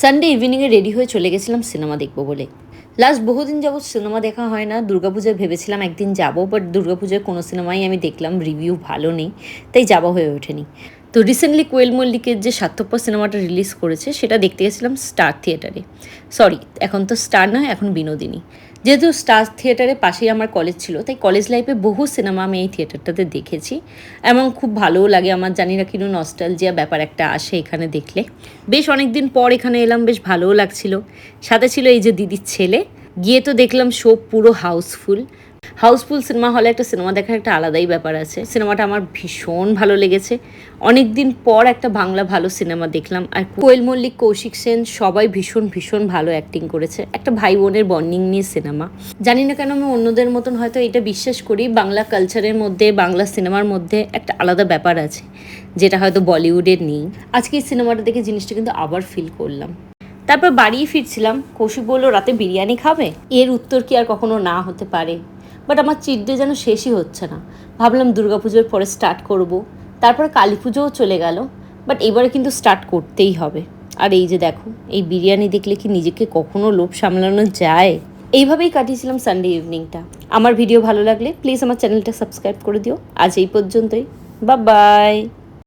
Sunday ইভিনিংয়ে ready হয়ে চলে গেছিলাম সিনেমা দেখব বলে। লাস্ট বহুদিন যাবৎ সিনেমা দেখা হয় না। দুর্গাপূজায় ভেবেছিলাম একদিন যাব বাট দুর্গাপূজায় কোনো সিনেমাই আমি দেখলাম রিভিউ ভালো নেই, তাই যাওয়া হয়ে ওঠেনি। তো রিসেন্টলি কোয়েল মল্লিকের যে সার্থপ্য সিনেমাটা রিলিজ করেছে, সেটা দেখতে গেছিলাম স্টার থিয়েটারে সরি এখন তো স্টার নয়, এখন বিনোদিনী। যেহেতু স্টার থিয়েটারের পাশেই আমার কলেজ ছিল, তাই কলেজ লাইফে বহু সিনেমা আমি এই থিয়েটারটাতে দেখেছি। এবং খুব ভালোও লাগে আমার, জানি না কিন্তু নস্টালজিয়া ব্যাপার একটা আসে এখানে দেখলে। বেশ অনেক দিন পর এখানে এলাম, বেশ ভালোও লাগছিল। সাথে ছিল এই যে দিদির ছেলে, গিয়ে তো দেখলাম শো পুরো হাউসফুল হাউসফুল সিনেমা হলে একটা সিনেমা দেখার একটা আলাদাই ব্যাপার আছে। সিনেমাটা আমার ভীষণ ভালো লেগেছে। অনেক দিন পর একটা বাংলা ভালো সিনেমা দেখলাম আর কোয়েল মল্লিক, কৌশিক সেন সবাই ভীষণ ভীষণ ভালো অ্যাক্টিং করেছে। একটা ভাই বোনের বন্ডিং নিয়ে সিনেমা। জানি না কেন আমি অন্যদের মতন হয়তো এটা বিশ্বাস করি, বাংলা কালচারের মধ্যে, বাংলা সিনেমার মধ্যে একটা আলাদা ব্যাপার আছে, যেটা হয়তো বলিউডের নেই। আজকে এই সিনেমাটা দেখে জিনিসটা কিন্তু আবার ফিল করলাম। তারপর বাড়িয়ে ফিরছিলাম, কৌশিক বলল, রাতে বিরিয়ানি খাবে? এর উত্তর কি আর কখনো না হতে পারে। বাট আমার চিট ডে যেন শেষই হচ্ছে না। ভাবলাম দুর্গাপুজোর পরে স্টার্ট করব। তারপর কালী পুজোও চলে গেল। বাট এবারে কিন্তু স্টার্ট করতেই হবে। আর এই যে দেখো, এই বিরিয়ানি দেখলে কি নিজেকে কখনো লোভ সামলানো যায়? এইভাবেই কাটিয়েছিলাম সানডে ইভিনিংটা আমার ভিডিও ভালো লাগলে প্লিজ আমার চ্যানেলটা সাবস্ক্রাইব করে দিও। আজ এই পর্যন্তই। বা বাই